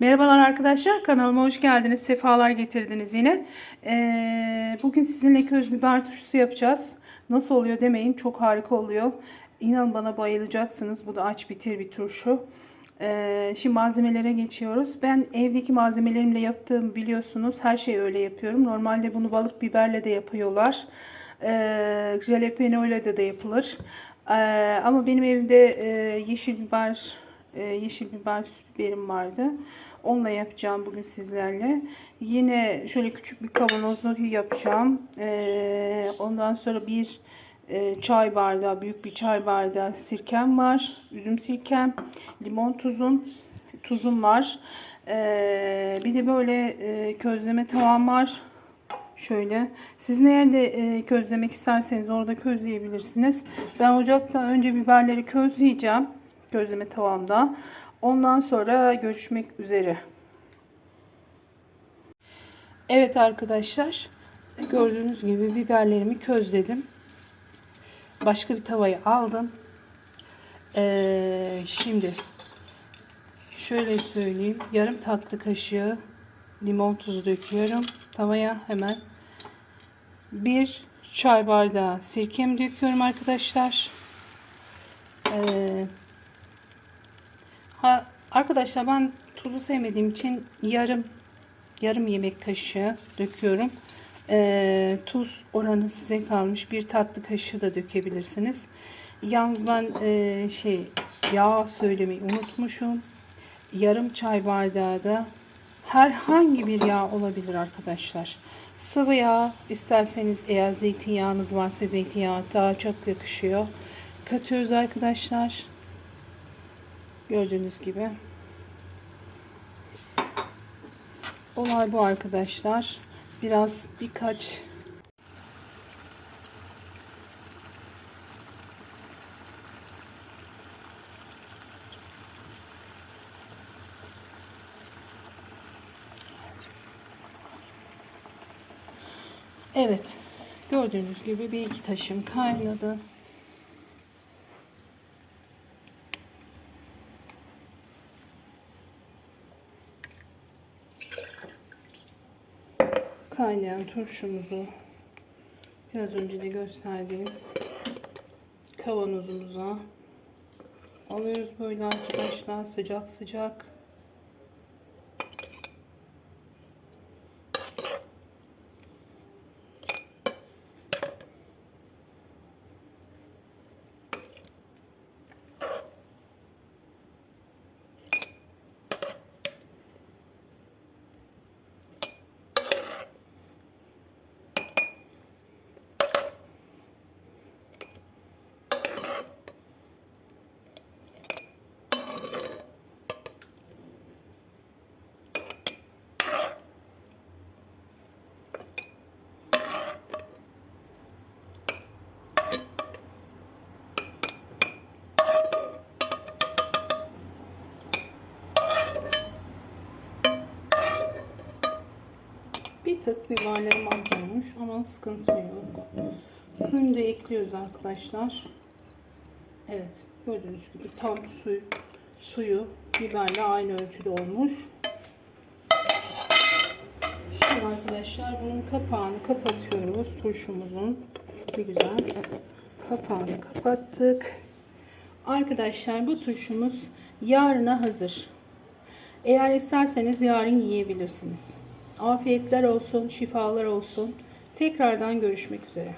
Merhabalar arkadaşlar kanalıma hoş geldiniz. Sefalar getirdiniz yine. Ee, bugün sizinle köz biber turşusu yapacağız. Nasıl oluyor demeyin çok harika oluyor. İnanın bana bayılacaksınız. Bu da aç bitir bir turşu. Ee, şimdi malzemelere geçiyoruz. Ben evdeki malzemelerimle yaptığım biliyorsunuz. Her şeyi öyle yapıyorum. Normalde bunu balık biberle de yapıyorlar. Ee, jalapeno ile de de yapılır. Ee, ama benim evimde e, yeşil biber e, yeşil biber biberim vardı. Onunla yapacağım bugün sizlerle. Yine şöyle küçük bir kavanozla yapacağım. E, ondan sonra bir e, çay bardağı, büyük bir çay bardağı sirkem var. Üzüm sirkem, limon tuzum, tuzum var. E, bir de böyle e, közleme tavam var. Şöyle. Siz nerede e, közlemek isterseniz orada közleyebilirsiniz. Ben ocakta önce biberleri közleyeceğim. Közleme tavamda. Ondan sonra görüşmek üzere. Evet arkadaşlar. Gördüğünüz gibi biberlerimi közledim. Başka bir tavayı aldım. Ee, şimdi şöyle söyleyeyim. Yarım tatlı kaşığı limon tuzu döküyorum. Tavaya hemen bir çay bardağı sirkemi döküyorum arkadaşlar. Ee, ha, arkadaşlar ben tuzu sevmediğim için yarım yarım yemek kaşığı döküyorum. Ee, tuz oranı size kalmış. Bir tatlı kaşığı da dökebilirsiniz. Yalnız ben e, şey yağ söylemeyi unutmuşum. Yarım çay bardağı da herhangi bir yağ olabilir arkadaşlar. Sıvı yağ isterseniz eğer zeytinyağınız varsa zeytinyağı daha çok yakışıyor. Katıyoruz arkadaşlar. Gördüğünüz gibi. Olay bu arkadaşlar. Biraz birkaç Evet. Gördüğünüz gibi bir iki taşım kaynadı. Kaynayan turşumuzu biraz önce de gösterdiğim kavanozumuza alıyoruz böyle arkadaşlar sıcak sıcak. Bir tık biberlerim az olmuş ama sıkıntı yok. Suyunu da ekliyoruz arkadaşlar. Evet gördüğünüz gibi tam suyu, suyu biberle aynı ölçüde olmuş. Şimdi arkadaşlar bunun kapağını kapatıyoruz turşumuzun. Bir güzel kapağını kapattık. Arkadaşlar bu turşumuz yarına hazır. Eğer isterseniz yarın yiyebilirsiniz. Afiyetler olsun, şifalar olsun. Tekrardan görüşmek üzere.